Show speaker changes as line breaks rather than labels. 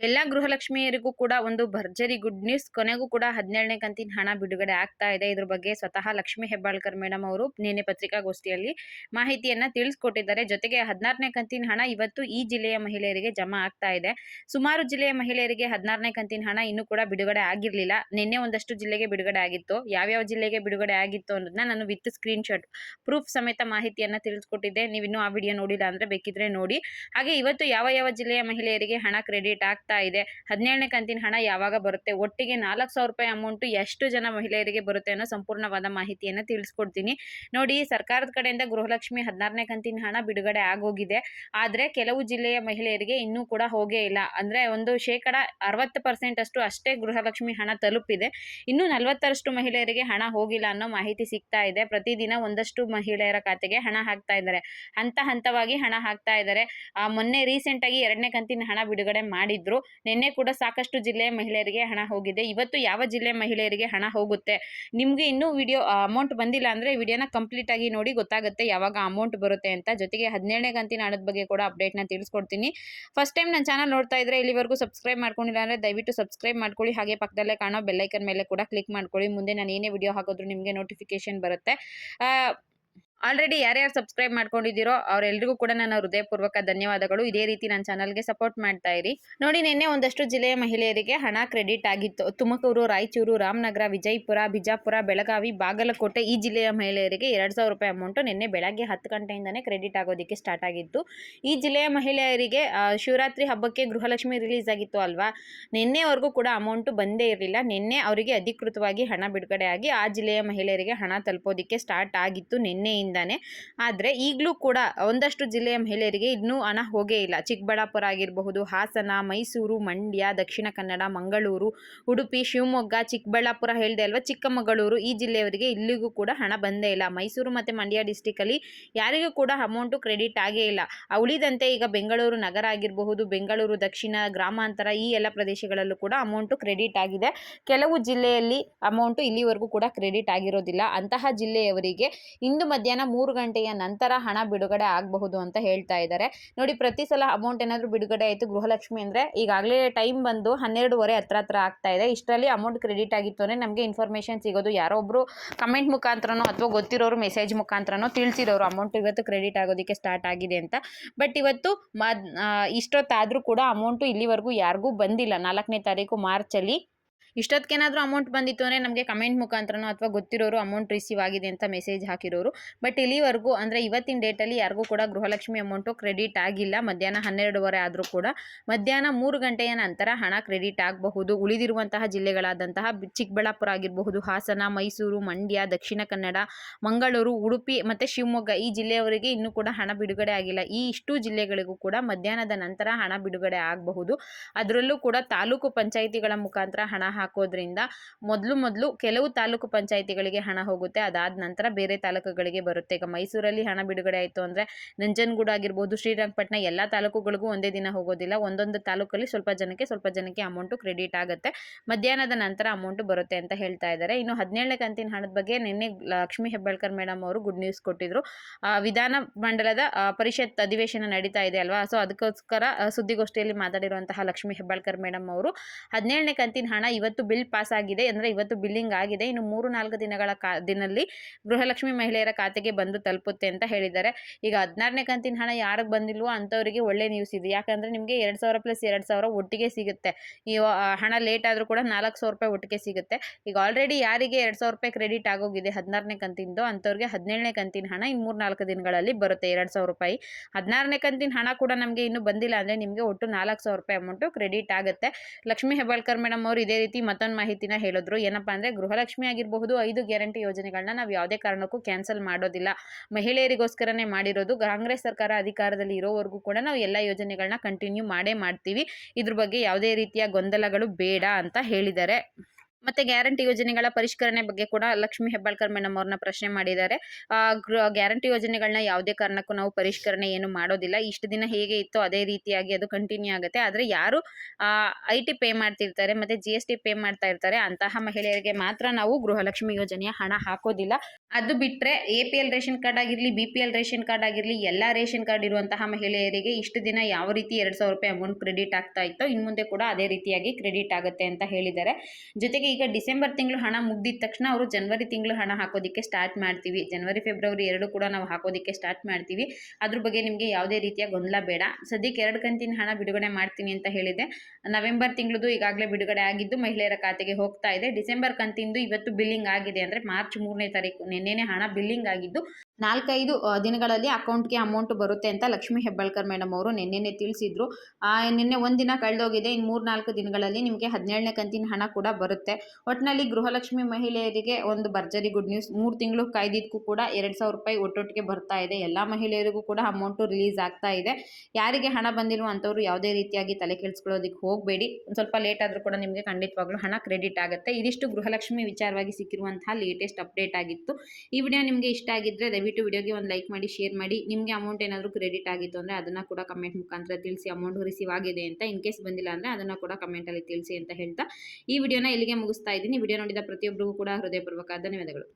ಎಲ್ಲ ಗೃಹಲಕ್ಷ್ಮಿಯರಿಗೂ ಕೂಡ ಒಂದು ಭರ್ಜರಿ ಗುಡ್ ನ್ಯೂಸ್ ಕೊನೆಗೂ ಕೂಡ ಹದಿನೇಳನೇ ಕಂತಿನ ಹಣ ಬಿಡುಗಡೆ ಆಗ್ತಾ ಇದೆ. ಇದ್ರ ಬಗ್ಗೆ ಸ್ವತಃ ಲಕ್ಷ್ಮಿ ಹೆಬ್ಬಾಳ್ಕರ್ ಮೇಡಮ್ ಅವರು ನಿನ್ನೆ ಪತ್ರಿಕಾಗೋಷ್ಠಿಯಲ್ಲಿ ಮಾಹಿತಿಯನ್ನ ತಿಳಿಸ್ಕೊಟ್ಟಿದ್ದಾರೆ. ಜೊತೆಗೆ ಹದಿನಾರನೇ ಕಂತಿನ ಹಣ ಇವತ್ತು ಈ ಜಿಲ್ಲೆಯ ಮಹಿಳೆಯರಿಗೆ ಜಮಾ ಆಗ್ತಾ ಇದೆ. ಸುಮಾರು ಜಿಲ್ಲೆಯ ಮಹಿಳೆಯರಿಗೆ ಹದಿನಾರನೇ ಕಂತಿನ ಹಣ ಇನ್ನೂ ಕೂಡ ಬಿಡುಗಡೆ ಆಗಿರಲಿಲ್ಲ. ನಿನ್ನೆ ಒಂದಷ್ಟು ಜಿಲ್ಲೆಗೆ ಬಿಡುಗಡೆ ಆಗಿತ್ತು. ಯಾವ್ಯಾವ ಜಿಲ್ಲೆಗೆ ಬಿಡುಗಡೆ ಆಗಿತ್ತು ಅನ್ನೋದನ್ನ ನಾನು ವಿತ್ ಸ್ಕ್ರೀನ್ ಶಾಟ್ ಪ್ರೂಫ್ ಸಮೇತ ಮಾಹಿತಿಯನ್ನ ತಿಳಿಸ್ಕೊಟ್ಟಿದ್ದೆ. ನೀವು ಇನ್ನೂ ಆ ವಿಡಿಯೋ ನೋಡಿಲ್ಲ ಅಂದ್ರೆ ಬೇಕಿದ್ರೆ ನೋಡಿ. ಹಾಗೆ ಇವತ್ತು ಯಾವ ಯಾವ ಜಿಲ್ಲೆಯ ಮಹಿಳೆಯರಿಗೆ ಹಣ ಕ್ರೆಡಿಟ್ ಆಗ್ತಾ ಇದೆ. ಹದಿನೇಳನೇ ಕಂತಿನ ಹಣ ಯಾವಾಗ ಬರುತ್ತೆ? ಒಟ್ಟಿಗೆ ನಾಲ್ಕು ಸಾವಿರ ರೂಪಾಯಿ ಅಮೌಂಟು ಎಷ್ಟು ಜನ ಮಹಿಳೆಯರಿಗೆ ಬರುತ್ತೆ ಅನ್ನೋ ಸಂಪೂರ್ಣವಾದ ಮಾಹಿತಿಯನ್ನು ತಿಳಿಸ್ಕೊಡ್ತೀನಿ. ನೋಡಿ, ಸರ್ಕಾರದ ಕಡೆಯಿಂದ ಗೃಹಲಕ್ಷ್ಮಿ ಹದಿನಾರನೇ ಕಂತಿನ ಹಣ ಬಿಡುಗಡೆ ಆಗೋಗಿದೆ. ಆದರೆ ಕೆಲವು ಜಿಲ್ಲೆಯ ಮಹಿಳೆಯರಿಗೆ ಇನ್ನೂ ಕೂಡ ಹೋಗೇ ಇಲ್ಲ. ಅಂದರೆ ಒಂದು ಶೇಕಡ ಅರವತ್ತು ಪರ್ಸೆಂಟ್ ಅಷ್ಟು ಅಷ್ಟೇ ಗೃಹಲಕ್ಷ್ಮಿ ಹಣ ತಲುಪಿದೆ. ಇನ್ನೂ ನಲವತ್ತರಷ್ಟು ಮಹಿಳೆಯರಿಗೆ ಹಣ ಹೋಗಿಲ್ಲ ಅನ್ನೋ ಮಾಹಿತಿ ಸಿಗ್ತಾ ಇದೆ. ಪ್ರತಿದಿನ ಒಂದಷ್ಟು ಮಹಿಳೆಯರ ಖಾತೆಗೆ ಹಣ ಹಾಕ್ತಾ ಇದ್ದಾರೆ. ಹಂತ ಹಂತವಾಗಿ ಹಣ ಹಾಕ್ತಾ ಇದ್ದಾರೆ. ಮೊನ್ನೆ ರೀಸೆಂಟಾಗಿ ಎರಡನೇ ಕಂತಿನ ಹಣ ಬಿಡುಗಡೆ ಮಾಡಿದ್ರು. ನಿನ್ನೆ ಕೂಡ ಸಾಕಷ್ಟು ಜಿಲ್ಲೆಯ ಮಹಿಳೆಯರಿಗೆ ಹಣ ಹೋಗಿದೆ. ಇವತ್ತು ಯಾವ ಜಿಲ್ಲೆ ಮಹಿಳೆಯರಿಗೆ ಹಣ ಹೋಗುತ್ತೆ? ನಿಮಗೆ ಇನ್ನೂ ವಿಡಿಯೋ ಅಮೌಂಟ್ ಬಂದಿಲ್ಲ ಅಂದರೆ ವಿಡಿಯೋನ ಕಂಪ್ಲೀಟ್ ಆಗಿ ನೋಡಿ ಗೊತ್ತಾಗುತ್ತೆ ಯಾವಾಗ ಅಮೌಂಟ್ ಬರುತ್ತೆ ಅಂತ. ಜೊತೆಗೆ ಹದಿನೇಳನೇ ಗಂತಿನ ಹಣದ ಬಗ್ಗೆ ಕೂಡ ಅಪ್ಡೇಟ್ನ ತಿಳಿಸ್ಕೊಡ್ತೀನಿ. ಫಸ್ಟ್ ಟೈಮ್ ನನ್ನ ಚಾನಲ್ ನೋಡ್ತಾ ಇದ್ರೆ ಇಲ್ಲಿವರೆಗೂ ಸಬ್ಸ್ಕ್ರೈಬ್ ಮಾಡ್ಕೊಂಡಿಲ್ಲ ಅಂದರೆ ದಯವಿಟ್ಟು ಸಬ್ಸ್ಕ್ರೈಬ್ ಮಾಡ್ಕೊಳ್ಳಿ. ಹಾಗೆ ಪಕ್ಕದಲ್ಲೇ ಕಾಣೋ ಬೆಲ್ಲೈಕನ್ ಮೇಲೆ ಕೂಡ ಕ್ಲಿಕ್ ಮಾಡ್ಕೊಳ್ಳಿ. ಮುಂದೆ ನಾನು ಏನೇ ವಿಡಿಯೋ ಹಾಕೋದ್ರು ನಿಮಗೆ ನೋಟಿಫಿಕೇಶನ್ ಬರುತ್ತೆ. ಆಲ್ರೆಡಿ ಯಾರ್ಯಾರು ಸಬ್ಸ್ಕ್ರೈಬ್ ಮಾಡ್ಕೊಂಡಿದ್ದೀರೋ ಅವರೆಲ್ಲರಿಗೂ ಕೂಡ ನನ್ನ ಹೃದಯಪೂರ್ವಕ ಧನ್ಯವಾದಗಳು. ಇದೇ ರೀತಿ ನನ್ನ ಚಾನಲ್ಗೆ ಸಪೋರ್ಟ್ ಮಾಡ್ತಾ ಇರಿ. ನೋಡಿ, ನಿನ್ನೆ ಒಂದಷ್ಟು ಜಿಲ್ಲೆಯ ಮಹಿಳೆಯರಿಗೆ ಹಣ ಕ್ರೆಡಿಟ್ ಆಗಿತ್ತು. ತುಮಕೂರು, ರಾಯಚೂರು, ರಾಮನಗರ, ವಿಜಯಪುರ, ಬಿಜಾಪುರ, ಬೆಳಗಾವಿ, ಬಾಗಲಕೋಟೆ ಈ ಜಿಲ್ಲೆಯ ಮಹಿಳೆಯರಿಗೆ ಎರಡು ಸಾವಿರ ರೂಪಾಯಿ ಅಮೌಂಟು ನಿನ್ನೆ ಬೆಳಗ್ಗೆ ಹತ್ತು ಗಂಟೆಯಿಂದನೇ ಕ್ರೆಡಿಟ್ ಆಗೋದಕ್ಕೆ ಸ್ಟಾರ್ಟ್ ಆಗಿತ್ತು. ಈ ಜಿಲ್ಲೆಯ ಮಹಿಳೆಯರಿಗೆ ಶಿವರಾತ್ರಿ ಹಬ್ಬಕ್ಕೆ ಗೃಹಲಕ್ಷ್ಮಿ ರಿಲೀಸ್ ಆಗಿತ್ತು ಅಲ್ವಾ? ನಿನ್ನೆವರೆಗೂ ಕೂಡ ಅಮೌಂಟು ಬಂದೇ ಇರಲಿಲ್ಲ. ನಿನ್ನೆ ಅವರಿಗೆ ಅಧಿಕೃತವಾಗಿ ಹಣ ಬಿಡುಗಡೆ ಆಗಿ ಆ ಜಿಲ್ಲೆಯ ಮಹಿಳೆಯರಿಗೆ ಹಣ ತಲುಪೋದಕ್ಕೆ ಸ್ಟಾರ್ಟ್ ಆಗಿತ್ತು. ನಿನ್ನೆಯಿಂದ ಇಂದಾನೆ. ಆದರೆ ಈಗಲೂ ಕೂಡ ಒಂದಷ್ಟು ಜಿಲ್ಲೆಯ ಮಹಿಳೆಯರಿಗೆ ಇನ್ನೂ ಹಣ ಹೋಗೇ ಇಲ್ಲ. ಚಿಕ್ಕಬಳ್ಳಾಪುರ ಆಗಿರಬಹುದು, ಹಾಸನ, ಮೈಸೂರು, ಮಂಡ್ಯ, ದಕ್ಷಿಣ ಕನ್ನಡ, ಮಂಗಳೂರು, ಉಡುಪಿ, ಶಿವಮೊಗ್ಗ, ಚಿಕ್ಕಬಳ್ಳಾಪುರ ಹೇಳಿದೆ ಅಲ್ವಾ? ಚಿಕ್ಕಮಗಳೂರು ಈ ಜಿಲ್ಲೆಯವರಿಗೆ ಇಲ್ಲಿಗೂ ಕೂಡ ಹಣ ಬಂದೇ ಇಲ್ಲ. ಮೈಸೂರು ಮತ್ತು ಮಂಡ್ಯ ಡಿಸ್ಟಿಕಲ್ಲಿ ಯಾರಿಗೂ ಕೂಡ ಅಮೌಂಟು ಕ್ರೆಡಿಟ್ ಆಗೇ ಇಲ್ಲ. ಉಳಿದಂತೆ ಈಗ ಬೆಂಗಳೂರು ನಗರ ಆಗಿರಬಹುದು, ಬೆಂಗಳೂರು ದಕ್ಷಿಣ ಗ್ರಾಮಾಂತರ ಈ ಎಲ್ಲ ಪ್ರದೇಶಗಳಲ್ಲೂ ಕೂಡ ಅಮೌಂಟು ಕ್ರೆಡಿಟ್ ಆಗಿದೆ. ಕೆಲವು ಜಿಲ್ಲೆಯಲ್ಲಿ ಅಮೌಂಟು ಇಲ್ಲಿವರೆಗೂ ಕೂಡ ಕ್ರೆಡಿಟ್ ಆಗಿರೋದಿಲ್ಲ. ಅಂತಹ ಜಿಲ್ಲೆಯವರಿಗೆ ಇಂದು ಮಧ್ಯಾಹ್ನ ಮಧ್ಯಾಹ್ನ ಮೂರು ಗಂಟೆಯ ನಂತರ ಹಣ ಬಿಡುಗಡೆ ಆಗಬಹುದು ಅಂತ ಹೇಳ್ತಾ ಇದ್ದಾರೆ. ನೋಡಿ, ಪ್ರತಿ ಸಲ ಅಮೌಂಟ್ ಏನಾದರೂ ಬಿಡುಗಡೆ ಆಯಿತು, ಗೃಹಲಕ್ಷ್ಮಿ ಅಂದರೆ ಈಗಾಗಲೇ ಟೈಮ್ ಬಂದು ಹನ್ನೆರಡುವರೆ ಹತ್ರ ಹತ್ರ ಆಗ್ತಾ ಇದೆ. ಇಷ್ಟರಲ್ಲಿ ಅಮೌಂಟ್ ಕ್ರೆಡಿಟ್ ಆಗಿತ್ತು ಅಂದರೆ ನಮಗೆ ಇನ್ಫಾರ್ಮೇಷನ್ ಸಿಗೋದು. ಯಾರೋ ಒಬ್ಬರು ಕಮೆಂಟ್ ಮುಖಾಂತರನೋ ಅಥವಾ ಗೊತ್ತಿರೋರು ಮೆಸೇಜ್ ಮುಖಾಂತರನೋ ತಿಳಿಸಿರೋರು ಅಮೌಂಟ್ ಇವತ್ತು ಕ್ರೆಡಿಟ್ ಆಗೋದಕ್ಕೆ ಸ್ಟಾರ್ಟ್ ಆಗಿದೆ ಅಂತ. ಬಟ್ ಇವತ್ತು ಮದ್ ಇಷ್ಟೊತ್ತಾದರೂ ಕೂಡ ಅಮೌಂಟು ಇಲ್ಲಿವರೆಗೂ ಯಾರಿಗೂ ಬಂದಿಲ್ಲ. ನಾಲ್ಕನೇ ತಾರೀಕು ಮಾರ್ಚಲ್ಲಿ ಇಷ್ಟೊತ್ತಿಗೇನಾದರೂ ಅಮೌಂಟ್ ಬಂದಿತ್ತು ಅಂದರೆ ನಮಗೆ ಕಮೆಂಟ್ ಮುಖಾಂತರನೋ ಅಥವಾ ಗೊತ್ತಿರೋರು ಅಮೌಂಟ್ ರಿಸೀವ್ ಆಗಿದೆ ಅಂತ ಮೆಸೇಜ್ ಹಾಕಿರೋರು. ಬಟ್ ಇಲ್ಲಿವರೆಗೂ ಅಂದರೆ ಇವತ್ತಿನ ಡೇಟಲ್ಲಿ ಯಾರಿಗೂ ಕೂಡ ಗೃಹಲಕ್ಷ್ಮಿ ಅಮೌಂಟು ಕ್ರೆಡಿಟ್ ಆಗಿಲ್ಲ. ಮಧ್ಯಾಹ್ನ ಹನ್ನೆರಡುವರೆ ಆದರೂ ಕೂಡ. ಮಧ್ಯಾಹ್ನ ಮೂರು ಗಂಟೆಯ ನಂತರ ಹಣ ಕ್ರೆಡಿಟ್ ಆಗಬಹುದು. ಉಳಿದಿರುವಂತಹ ಜಿಲ್ಲೆಗಳಾದಂತಹ ಚಿಕ್ಕಬಳ್ಳಾಪುರ ಆಗಿರಬಹುದು, ಹಾಸನ, ಮೈಸೂರು, ಮಂಡ್ಯ, ದಕ್ಷಿಣ ಕನ್ನಡ, ಮಂಗಳೂರು, ಉಡುಪಿ ಮತ್ತು ಶಿವಮೊಗ್ಗ ಈ ಜಿಲ್ಲೆಯವರಿಗೆ ಇನ್ನೂ ಕೂಡ ಹಣ ಬಿಡುಗಡೆ ಆಗಿಲ್ಲ. ಈ ಇಷ್ಟು ಜಿಲ್ಲೆಗಳಿಗೂ ಕೂಡ ಮಧ್ಯಾಹ್ನದ ನಂತರ ಹಣ ಬಿಡುಗಡೆ ಆಗಬಹುದು. ಅದರಲ್ಲೂ ಕೂಡ ತಾಲೂಕು ಪಂಚಾಯಿತಿಗಳ ಮುಖಾಂತರ ಹಣ ಹಾಕೋದ್ರಿಂದ ಮೊದಲು ಮೊದಲು ಕೆಲವು ತಾಲೂಕು ಪಂಚಾಯಿತಿಗಳಿಗೆ ಹಣ ಹೋಗುತ್ತೆ. ಅದಾದ ನಂತರ ಬೇರೆ ತಾಲೂಕುಗಳಿಗೆ ಬರುತ್ತೆ. ಈಗ ಮೈಸೂರಲ್ಲಿ ಹಣ ಬಿಡುಗಡೆ ಆಯಿತು ಅಂದರೆ ನಂಜನಗೂಡು ಆಗಿರ್ಬೋದು, ಶ್ರೀರಂಗಪಟ್ಟಣ ಎಲ್ಲ ತಾಲೂಕುಗಳಿಗೂ ಒಂದೇ ದಿನ ಹೋಗೋದಿಲ್ಲ. ಒಂದೊಂದು ತಾಲೂಕಲ್ಲಿ ಸ್ವಲ್ಪ ಜನಕ್ಕೆ ಸ್ವಲ್ಪ ಜನಕ್ಕೆ ಅಮೌಂಟು ಕ್ರೆಡಿಟ್ ಆಗುತ್ತೆ. ಮಧ್ಯಾಹ್ನದ ನಂತರ ಅಮೌಂಟು ಬರುತ್ತೆ ಅಂತ ಹೇಳ್ತಾ ಇದ್ದಾರೆ. ಇನ್ನು ಹದಿನೇಳನೇ ಕಂತಿನ ಹಣದ ಬಗ್ಗೆ ನಿನ್ನೆ ಲಕ್ಷ್ಮೀ ಹೆಬ್ಬಾಳ್ಕರ್ ಮೇಡಮ್ ಅವರು ಗುಡ್ ನ್ಯೂಸ್ ಕೊಟ್ಟಿದ್ರು. ವಿಧಾನ ಮಂಡಲದ ಪರಿಷತ್ ಅಧಿವೇಶನ ನಡೀತಾ ಇದೆ ಅಲ್ವಾ? ಸೊ ಅದಕ್ಕೋಸ್ಕರ ಸುದ್ದಿಗೋಷ್ಠಿಯಲ್ಲಿ ಮಾತಾಡಿರುವಂತಹ ಲಕ್ಷ್ಮೀ ಹೆಬ್ಬಾಳ್ಕರ್ ಮೇಡಮ್ ಅವರು ಹದಿನೇಳನೇ ಕಂತಿನ ಹಣ ಇವತ್ತು ಇವತ್ತು ಬಿಲ್ ಪಾಸ್ ಆಗಿದೆ ಅಂದರೆ ಇವತ್ತು ಬಿಲ್ಲಿಂಗ್ ಆಗಿದೆ. ಇನ್ನು ಮೂರು ನಾಲ್ಕು ದಿನಗಳ ಕಾ, ದಿನಲ್ಲಿ ಗೃಹಲಕ್ಷ್ಮಿ ಮಹಿಳೆಯರ ಖಾತೆಗೆ ಬಂದು ತಲುಪುತ್ತೆ ಅಂತ ಹೇಳಿದ್ದಾರೆ. ಈಗ ಹದಿನಾರನೇ ಕಂತಿನ ಹಣ ಯಾರಿಗೆ ಬಂದಿಲ್ವೋ ಅಂಥವರಿಗೆ ಒಳ್ಳೆ ನ್ಯೂಸ್ ಇದೆ. ಯಾಕಂದರೆ ನಿಮಗೆ ಎರಡು ಸಾವಿರ ಪ್ಲಸ್ ಎರಡು ಸಾವಿರ ಒಟ್ಟಿಗೆ ಸಿಗುತ್ತೆ. ಈ ಹಣ ಲೇಟ್ ಆದರೂ ಕೂಡ ನಾಲ್ಕು ಸಾವಿರ ರೂಪಾಯಿ ಒಟ್ಟಿಗೆ ಸಿಗುತ್ತೆ. ಈಗ ಆಲ್ರೆಡಿ ಯಾರಿಗೆ ಎರಡು ಸಾವಿರ ರೂಪಾಯಿ ಕ್ರೆಡಿಟ್ ಆಗೋಗಿದೆ ಹದಿನಾರನೇ ಕಂತಿಂದು ಅಂಥವ್ರಿಗೆ ಹದಿನೇಳನೇ ಕಂತಿನ ಹಣ ಇನ್ನು ಮೂರು ನಾಲ್ಕು ದಿನಗಳಲ್ಲಿ ಬರುತ್ತೆ ಎರಡು ಸಾವಿರ ರೂಪಾಯಿ. ಹದಿನಾರನೇ ಕಂತಿನ ಹಣ ಕೂಡ ನಮಗೆ ಇನ್ನೂ ಬಂದಿಲ್ಲ ಅಂದರೆ ನಿಮಗೆ ಒಟ್ಟು ನಾಲ್ಕು ಸಾವಿರ ರೂಪಾಯಿ ಅಮೌಂಟು ಕ್ರೆಡಿಟ್ ಆಗುತ್ತೆ. ಲಕ್ಷ್ಮೀ ಹೆಬ್ಬಾಳ್ಕರ್ ಮೇಡಮ್ ಅವರು ಇದೇ ರೀತಿ ಮತ್ತೊಂದು ಮಾಹಿತಿನ ಹೇಳಿದ್ರು. ಏನಪ್ಪಾ ಅಂದ್ರೆ ಗೃಹಲಕ್ಷ್ಮಿ ಆಗಿರಬಹುದು, ಐದು ಗ್ಯಾರಂಟಿ ಯೋಜನೆಗಳನ್ನ ನಾವು ಯಾವುದೇ ಕಾರಣಕ್ಕೂ ಕ್ಯಾನ್ಸಲ್ ಮಾಡೋದಿಲ್ಲ. ಮಹಿಳೆಯರಿಗೋಸ್ಕರನೇ ಮಾಡಿರೋದು, ಕಾಂಗ್ರೆಸ್ ಸರ್ಕಾರ ಅಧಿಕಾರದಲ್ಲಿ ಇರೋವರೆಗೂ ಕೂಡ ನಾವು ಎಲ್ಲ ಯೋಜನೆಗಳನ್ನ ಕಂಟಿನ್ಯೂ ಮಾಡೇ ಮಾಡ್ತೀವಿ. ಇದ್ರ ಬಗ್ಗೆ ಯಾವುದೇ ರೀತಿಯ ಗೊಂದಲಗಳು ಬೇಡ ಅಂತ ಹೇಳಿದ್ದಾರೆ. ಮತ್ತೆ ಗ್ಯಾರಂಟಿ ಯೋಜನೆಗಳ ಪರಿಷ್ಕರಣೆ ಬಗ್ಗೆ ಕೂಡ ಲಕ್ಷ್ಮಿ ಹೆಬ್ಬಾಳ್ಕರ್ ಮೇಡಮ್ ಅವ್ರನ್ನ ಪ್ರಶ್ನೆ ಮಾಡಿದ್ದಾರೆ. ಗ್ಯಾರಂಟಿ ಯೋಜನೆಗಳನ್ನ ಯಾವುದೇ ಕಾರಣಕ್ಕೂ ನಾವು ಪರಿಷ್ಕರಣೆ ಏನು ಮಾಡೋದಿಲ್ಲ. ಇಷ್ಟು ದಿನ ಹೇಗೆ ಇತ್ತು ಅದೇ ರೀತಿಯಾಗಿ ಅದು ಕಂಟಿನ್ಯೂ ಆಗುತ್ತೆ. ಆದರೆ ಯಾರು ಐ ಟಿ ಪೇ ಮಾಡ್ತಿರ್ತಾರೆ, ಮತ್ತೆ ಜಿ ಎಸ್ ಟಿ ಪೇ ಮಾಡ್ತಾ ಇರ್ತಾರೆ, ಅಂತಹ ಮಹಿಳೆಯರಿಗೆ ಮಾತ್ರ ನಾವು ಗೃಹಲಕ್ಷ್ಮಿ ಯೋಜನೆಯ ಹಣ ಹಾಕೋದಿಲ್ಲ. ಅದು ಬಿಟ್ಟರೆ A P L ration card ಆಗಿರಲಿ B P L ration card ಆಗಿರಲಿ, ಎಲ್ಲ ರೇಷನ್ ಕಾರ್ಡ್ ಇರುವಂತಹ ಮಹಿಳೆಯರಿಗೆ ಇಷ್ಟು ದಿನ ಯಾವ ರೀತಿ ಎರಡು ಸಾವಿರ ರೂಪಾಯಿ ಅಮೌಂಟ್ ಕ್ರೆಡಿಟ್ ಆಗ್ತಾ ಇತ್ತೋ ಇನ್ನು ಮುಂದೆ ಕೂಡ ಅದೇ ರೀತಿಯಾಗಿ ಕ್ರೆಡಿಟ್ ಆಗುತ್ತೆ ಅಂತ ಹೇಳಿದ್ದಾರೆ. ಜೊತೆಗೆ ಈಗ ಡಿಸೆಂಬರ್ ತಿಂಗಳು ಹಣ ಮುಗ್ದಿದ ತಕ್ಷಣ ಅವರು ಜನವರಿ ತಿಂಗಳು ಹಣ ಹಾಕೋದಕ್ಕೆ ಸ್ಟಾರ್ಟ್ ಮಾಡ್ತೀವಿ. ಜನವರಿ, ಫೆಬ್ರವರಿ ಎರಡು ಕೂಡ ನಾವು ಹಾಕೋದಕ್ಕೆ ಸ್ಟಾರ್ಟ್ ಮಾಡ್ತೀವಿ. ಅದ್ರ ಬಗ್ಗೆ ನಿಮಗೆ ಯಾವುದೇ ರೀತಿಯ ಗೊಂದಲ ಬೇಡ. ಸದ್ಯಕ್ಕೆ ಎರಡು ಕಂತಿನ ಹಣ ಬಿಡುಗಡೆ ಮಾಡ್ತೀನಿ ಅಂತ ಹೇಳಿದೆ ನವೆಂಬರ್ ತಿಂಗಳದು ಈಗಾಗಲೇ ಬಿಡುಗಡೆ ಆಗಿದ್ದು ಮಹಿಳೆಯರ ಖಾತೆಗೆ ಹೋಗ್ತಾ ಇದೆ. ಡಿಸೆಂಬರ್ ಕಂತಿಂದು ಇವತ್ತು ಬಿಲ್ಲಿಂಗ್ ಆಗಿದೆ ಅಂದರೆ ಮಾರ್ಚ್ ಮೂರನೇ ತಾರೀಕು. ನಿನ್ನೆನೆ ಹಣ ಬಿಲ್ಲಿಂಗ್ ಆಗಿದ್ದು ನಾಲ್ಕೈದು ದಿನಗಳಲ್ಲಿ ಅಕೌಂಟ್ಗೆ ಅಮೌಂಟ್ ಬರುತ್ತೆ ಅಂತ ಲಕ್ಷ್ಮೀ ಹೆಬ್ಬಾಳ್ಕರ್ ಮೇಡಮ್ ಅವರು ನಿನ್ನೆನೆ ತಿಳಿಸಿದ್ರು. ನಿನ್ನೆ ಒಂದು ದಿನ ಕಳೆದೋಗಿದೆ ಇನ್ನು ಮೂರು ನಾಲ್ಕು ದಿನಗಳಲ್ಲಿ ನಿಮಗೆ ಹದಿನೇಳನೇ ಕಂತಿನ ಹಣ ಕೂಡ ಬರುತ್ತೆ. ಒಟ್ಟಿನಲ್ಲಿ ಗೃಹಲಕ್ಷ್ಮಿ ಮಹಿಳೆಯರಿಗೆ ಒಂದು ಭರ್ಜರಿ ಗುಡ್ ನ್ಯೂಸ್, ಮೂರು ತಿಂಗಳು ಕಾಯ್ದಿದ್ದಕ್ಕೂ ಕೂಡ ಎರಡು ಸಾವಿರ ರೂಪಾಯಿ ಒಟ್ಟೊಟ್ಟಿಗೆ ಬರ್ತಾ ಇದೆ. ಎಲ್ಲ ಮಹಿಳೆಯರಿಗೂ ಕೂಡ ಅಮೌಂಟು ರಿಲೀಸ್ ಆಗ್ತಾ ಇದೆ. ಯಾರಿಗೆ ಹಣ ಬಂದಿಲ್ವೋ ಅಂಥವ್ರು ಯಾವುದೇ ರೀತಿಯಾಗಿ ತಲೆ ಕೆಡಿಸ್ಕೊಳ್ಳೋದಕ್ಕೆ ಹೋಗಬೇಡಿ. ಒಂದು ಸ್ವಲ್ಪ ಲೇಟ್ ಆದರೂ ಕೂಡ ನಿಮಗೆ ಖಂಡಿತವಾಗ್ಲೂ ಹಣ ಕ್ರೆಡಿಟ್ ಆಗುತ್ತೆ. ಇದಿಷ್ಟು ಗೃಹಲಕ್ಷ್ಮಿ ವಿಚಾರವಾಗಿ ಸಿಕ್ಕಿರುವಂತಹ ಲೇಟೆಸ್ಟ್ ಅಪ್ಡೇಟ್ ಆಗಿತ್ತು. ಈ ವಿಡಿಯೋ ನಿಮಗೆ ಇಷ್ಟ ಆಗಿದ್ದರೆ ದಯವಿಟ್ಟು ವಿಡಿಯೋಗೆ ಒಂದು ಲೈಕ್ ಮಾಡಿ, ಶೇರ್ ಮಾಡಿ. ನಿಮಗೆ ಅಮೌಂಟ್ ಏನಾದರೂ ಕ್ರೆಡಿಟ್ ಆಗಿತ್ತು ಅಂದರೆ ಅದನ್ನು ಕೂಡ ಕಮೆಂಟ್ ಮುಖಾಂತರ ತಿಳಿಸಿ ಅಮೌಂಟ್ ರಿಸೀವ್ ಆಗಿದೆ ಅಂತ ಇನ್ ಕೇಸ್ ಬಂದಿಲ್ಲ ಅಂದರೆ ಅದನ್ನು ಕೂಡ ಕಮೆಂಟಲ್ಲಿ ತಿಳಿಸಿ ಅಂತ ಹೇಳ್ತಾ ಈ ವಿಡಿಯೋನ ಇಲ್ಲಿಗೆ ಮುಗಿಸ್ತಾ ಇದ್ದೀನಿ. ವಿಡಿಯೋ ನೋಡಿದ ಪ್ರತಿಯೊಬ್ಬರಿಗೂ ಕೂಡ ಹೃದಯಪೂರ್ವಕ ಧನ್ಯವಾದಗಳು.